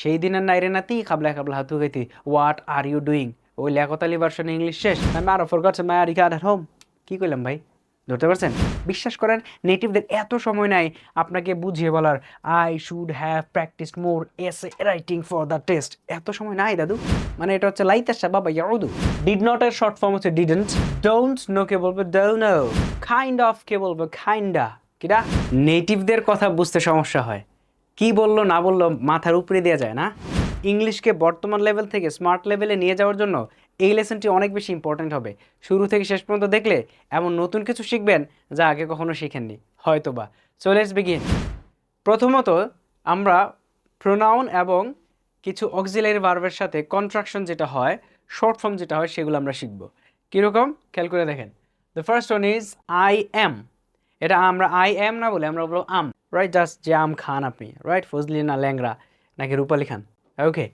সেই দিনের নাইরে নাতি, খাবলা খাবলা হাতু গাইতি। হোয়াট আর ইউ ডুইং ওই লেখতালি ভার্সন ইংলিশ শেষ। আমি আরও forgot my R Iker home কি করলাম ভাই? ধরতে পারছেন? বিশ্বাস করেন নেটিভদের এত সময় নাই আপনাকে বুঝিয়ে বলার। I should have practise more essay writing for the test এত সময় নাই দাদু। মানে এটা হচ্ছে লাইতাসা বাবা ইয়াউদু। ডিড নট এর শর্ট ফর্ম হচ্ছে ডিডন্ট ডোন্ট নো কে বলবে? ডো নো কাইন্ড অফ কে বলবে? কাইন্ডা কিরা নেটিভদের কথা বুঝতে সমস্যা হয়। কি বলল, না বলল মাথার উপরে দেওয়া যায় না। ইংলিশকে বর্তমান লেভেল থেকে স্মার্ট লেভেলে নিয়ে যাওয়ার জন্য এই লেসনটি অনেক বেশি ইম্পর্ট্যান্ট হবে। শুরু থেকে শেষ পর্যন্ত দেখলে এমন নতুন কিছু শিখবেন যা আগে কখনো শিখেননি হয়তো বা সো লেটস বিগিন প্রথমত আমরা প্রোনাউন এবং কিছু অক্সিলারি ভার্বের সাথে কন্ট্রাকশন যেটা হয় শর্ট ফর্ম যেটা হয়, সেগুলো আমরা শিখব। কীরকম? খেয়াল করে দেখেন। The first one is I am এটা আমরা আই এম না বলে আমরা বলব আম যে আম খান আপনি রাইট ফজলি না ল্যাংরা নাকি রূপালি খান okay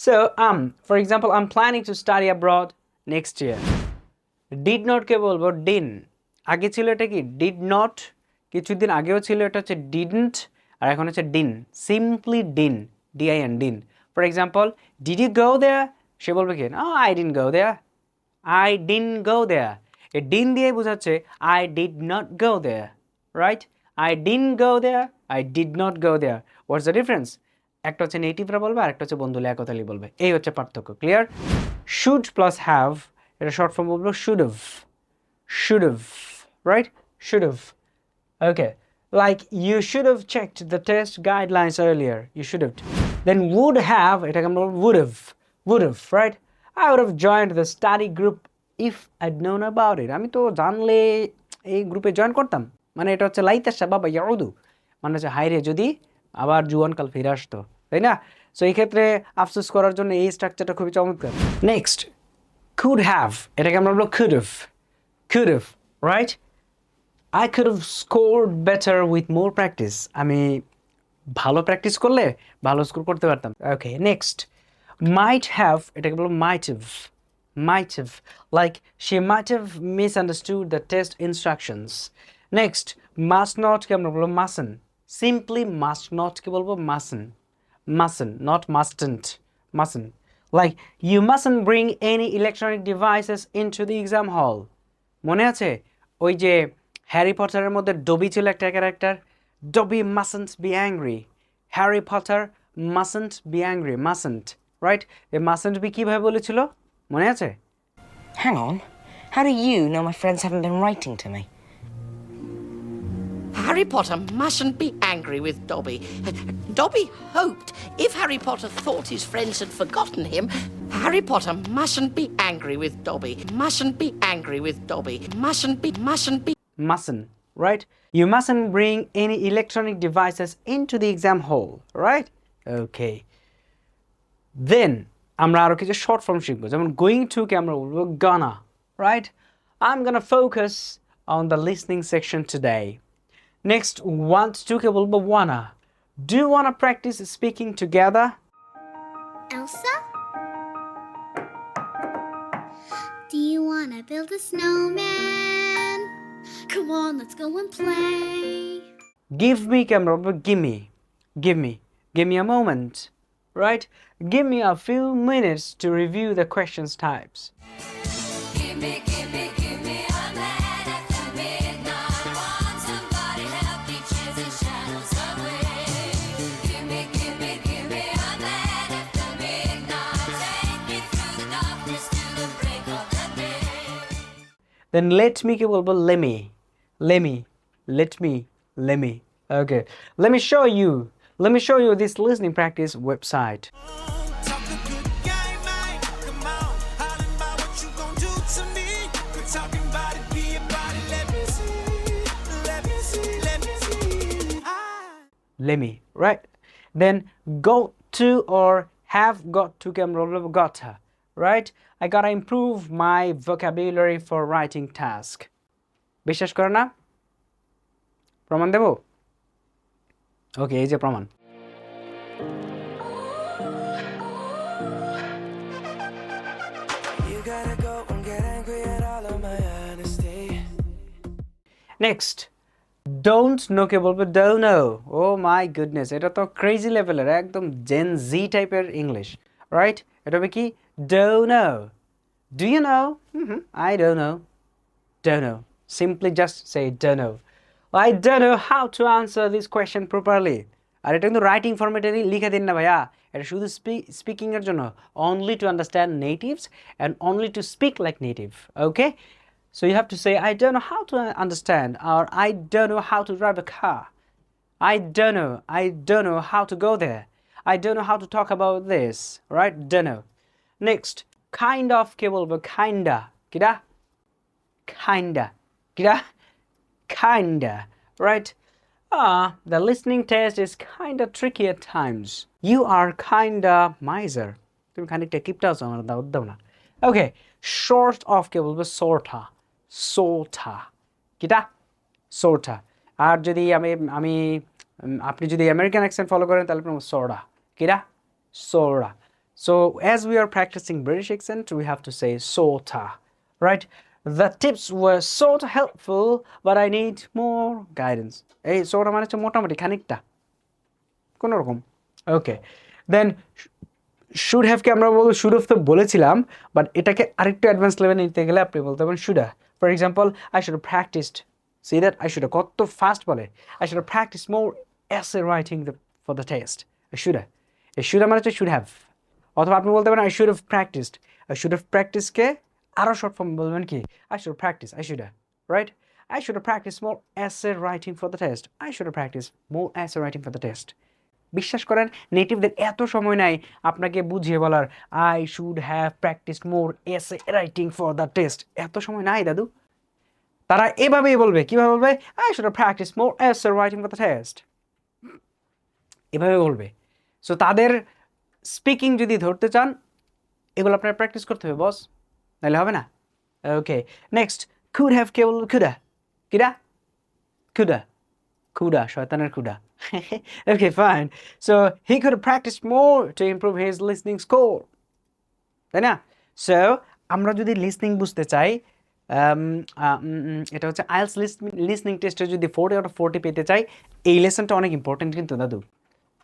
so um for example I'm planning to study abroad next year did নটকে বলব ডিন আগে ছিল এটা কি ডিড নট কিছুদিন আগেও ছিল এটা হচ্ছে ডিডন্ট আর এখন হচ্ছে din simply din DIN din for example did you go there say বলবে কি I din go there I din go there A din দিয়ে বোঝাচ্ছে I did not go there right I din go there I did not go there what's the difference একটা হচ্ছে নেটিভরা বলবে আর একটা হচ্ছে বন্ধু লেকতালি বলবে এই হচ্ছে পার্থক্য ক্লিয়ার শুড প্লাস হ্যাভ এটা শর্ট ফর্ম বলব should have should have, right? Should have. Okay. Like you should have checked the test guidelines earlier. You should have. Then would have, এটা আমরা would have, would have, right? I would have joined the study group if I'd known about it. আমি তো জানলে এই গ্রুপে join করতাম মানে এটা হচ্ছে লাইতা সাবাব ইয়াউদু। মানে হচ্ছে হাইরে যদি আবার জুয়ানকাল ফিরে আসতো, তাই না? সো এই ক্ষেত্রে আফসোস করার জন্য এই স্ট্রাকচারটা খুবই চমৎকার। নেক্সট কুড হ্যাভ এটাকে আমরা বলব could've could've right I could score better with more practice আমি ভালো প্র্যাকটিস করলে ভালো স্কোর করতে পারতাম। ওকে নেক্সট মাইট হ্যাভ এটাকে বলব might've might've like she might've misunderstood the test instructions next must not কে আমরা বলব? মাসন সিম্পলি মাস নট কে বলব? Mustn mustn not mustn't mustn like you mustn bring any electronic devices into the exam hall মনে আছে? ওই যে Harry পথারের মধ্যে Dobby ছিল একটা character Dobby mustn't be angry Harry Potter mustn't be angry mustn't right A mustn't be কীভাবে বলেছিল? মনে আছে? Hang on Harry you know my friends haven't been writing to my Harry Potter mustn't be angry with Dobby. Dobby hoped if Harry Potter thought his friends had forgotten him, Harry Potter mustn't be angry with Dobby. Mustn't be angry with Dobby. Mustn't be, mustn't be. mustn't right you mustn't bring any electronic devices into the exam hall right okay then আমরা আরো কিছু short form শিখবো যেমন going to কে আমরা বলবো gonna right I am gonna focus on the listening section today next want to কে বলবো wanna do wanna practice speaking together Elsa? Do you want to build a snowman? Come on, let's go and play. Give me camera, but give me, give me, give me a moment, right? Give me a few minutes to review the questions types. Then let me K then let me কি বলবো let me let me let me let me okay let me show you let me show you this listening practice website Let me, right? Then go to or have got to come, got her right? I gotta improve my vocabulary for writing task. বিশ্বাস করে না প্রমাণ দেব ওকে এই যে প্রমাণ You gotta go and get angry at all of my honesty. Next don't know কে বলবে dunno oh my goodness এটা তো ক্রেজি লেভেলের একদম জেন জি টাইপের ইংলিশ রাইট এটা হবে কি dunno do you know I dunno don't know. Simply just say don't know. I don't know how to answer this question properly. আর এটা কিন্তু রাইটিং ফরম্যাটে লিখে দিন না ভাইয়া এটা শুধু স্পিকিং এর জন্য only to understand natives and only to speak like native okay so you have to say I don't know how to understand R I don't know how to drive a car I don't know. I don't know how to go there. I don't know how to talk about this. Right? Don't know. Next, kind of কে বলবো kinda. কিরা? Kinda. কিরা? Kinda. Right? Ah, the listening test is kinda tricky at times. You are kinda miser. তুমি খানিকটা কিপটা আছো আমার দাও দাও না ওকে শর্ট অফ কে বলবো সোরটা সোটা কিটা সোরটা আর যদি আমি আমি উম, আপনি যদি আমেরিকান অ্যাকসেন্ট ফলো করেন তাহলে বলবো সোডা কিরা sorta so as we are practising British accent we have to say sorta right the tips were sorta helpful but I need more guidance এই সোটা মানে হচ্ছে মোটামুটি খানিকটা কোনো রকম ওকে দেন শুড হ্যাভকে আমরা বলব শুড হ্যাভ তো বলেছিলাম বাট এটাকে আরেকটু অ্যাডভান্স লেভেলে নিতে গেলে আপনি বলতে পারেন should for example I should practised see that I should কত ফাস্ট বলে I should practise more essay writing the for the test should এই শুড মানে হচ্ছে শুড হ্যাভ অথবা আপনি বলতে পারেন I should have practised I should have প্র্যাকটিসকে আরও শর্ট ফর্ম বলবেন কি? I should practise I should right I should have practiced more essay writing for the test. I should have practiced more essay writing for the test. বিশ্বাস করেন নেটিভদের এত সময় নাই আপনাকে বুঝিয়ে বলার I should have practise more essay writing for the test এত সময় নাই দাদু। তারা এভাবেই বলবে, কীভাবে বলবে? I should have practise more essay writing for the test এভাবে বলবে। সো তাদের স্পিকিং যদি ধরতে চান এগুলো আপনার প্র্যাকটিস করতে হবে বস নাহলে হবে না? ওকে নেক্সট কুড হ্যাভ কে বলব কুডা কিডা কুডা কুডা শয়তানের CUDA okay fine. So he could practiced more to improve his listening score. তাই না? সো আমরা যদি লিসনিং বুঝতে চাই um, আহ, উম, উম, এটা হচ্ছে আইএলস লিসনিং টেস্টে যদি ফোর্টি আউট অফ ফোর্টি পেতে চাই এই লেসনটা অনেক ইম্পর্টেন্ট কিন্তু দাদু.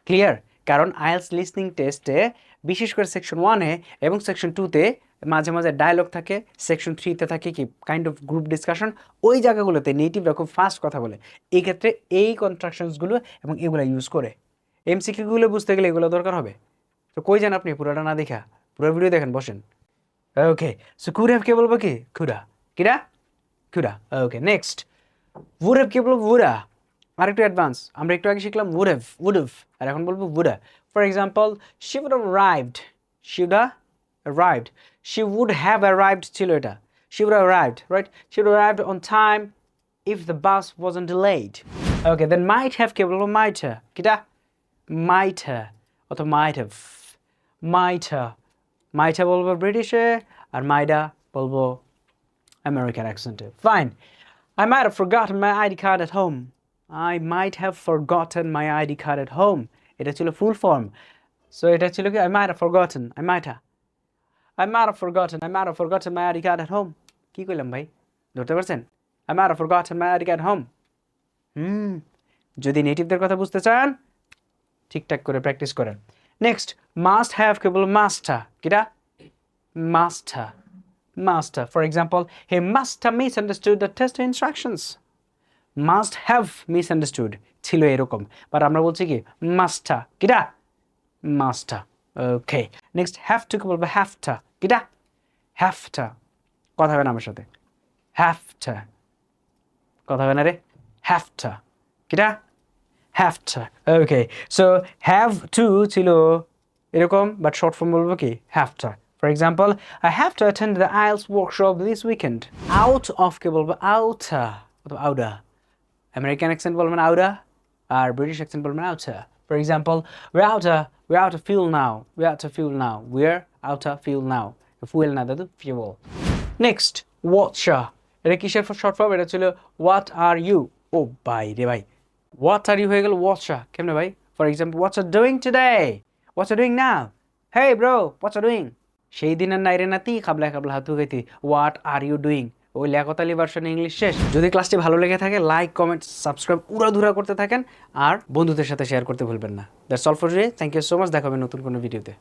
ক্লিয়ার কারণ আইএলস লিসনিং টেস্টে বিশেষ করে সেকশন ওয়ানে এবং সেকশন টুতে মাঝে মাঝে ডায়লগ থাকে সেকশন থ্রিতে থাকে কি কাইন্ড অফ গ্রুপ ডিসকাশন ওই জায়গাগুলোতে নেটিভরা খুব ফাস্ট কথা বলে। এই ক্ষেত্রে এই কন্ট্রাকশনসগুলো এবং এগুলো ইউজ করে। এমসিকিউগুলো বুঝতে গেলে এগুলো দরকার হবে। তো কই যান আপনি? পুরোটা না দেখা। পুরো ভিডিও দেখেন, বসেন। ওকে সো কুড হ্যাভ কে বলব কি? খুদা কিরা coulda okay next would have কে বলব woulda আর একটু অ্যাডভান্স আমরা একটু আগে শিখলাম would have would have আর এখন বলব woulda for example have arrived she would have arrived she would have arrived ছিল এটা would have arrived right she would have arrived on time if the bus wasn't delayed okay then might have কে বলব might have কিটা have অথবা might have might have might have বলব ব্রিটিশে আর মাইডা বলব American accent. Fine. I might have forgotten my ID card at home. I might have forgotten my ID card at home. এটা ছিল full form so এটা ছিল কি I might have forgotten. I might have. I might have forgotten. I might have forgotten my ID card at home. কি কইলাম ভাই ধরতে পারছেন might have forgotten my ID card at home. হুম যদি নেটিভদের কথা বুঝতে চান ঠিকঠাক করে প্র্যাকটিস করেন নেক্সট মাস্ট হ্যাভ কেবল মাস্টার কিটা master master for example he must have misunderstood the test instructions must have misunderstood ছিল এরকম। বাট আমরা বলছি কি মাস্টার কিটা master okay next have to কি বলব? হ্যাভটা কিটা হ্যাভটা কথা হবে না আমার সাথে। হ্যাভটা কথা হবে না রে। হ্যাভটা কিটা হ্যাভটা ওকে সো হ্যাভ টু ছিল এরকম বাট শর্ট ফর্ম বলব কি? হ্যাভটা for example I have to attend the IELTS workshop this weekend out of কে বলব? আউটা অথবা আউডা আমেরিকান অ্যাকসেন্ট বলবেন আউডা আর ব্রিটিশ অ্যাকসেন্ট বলবেন আউটা for example we আউটা we out fill now we out fill now আর আউটা fill now fuel না, দাদু fuel next ওয়াটসা এটা কিসের শর্ট ফর্ম এটা ছিল হোয়াট আর ইউ ও ভাই রে ভাই। হোয়াট আর ইউ হয়ে গেল ওয়াটসা কেমনে ভাই? For example what's are doing today what's are doing now hey bro what's are doing সেই দিনের নাইরে নাতি খাবলা খাবলা হাতু গাইতি হোয়াট আর ইউ ডুইং ওই লেখতালি ভার্সন ইংলিশ শেষ। যদি ক্লাসটি ভালো লেগে থাকে লাইক কমেন্ট সাবস্ক্রাইব উড়াধুরা করতে থাকেন। আর বন্ধুদের সাথে শেয়ার করতে ভুলবেন না। That's all for today thank you so much দেখা হবে নতুন কোনো ভিডিওতে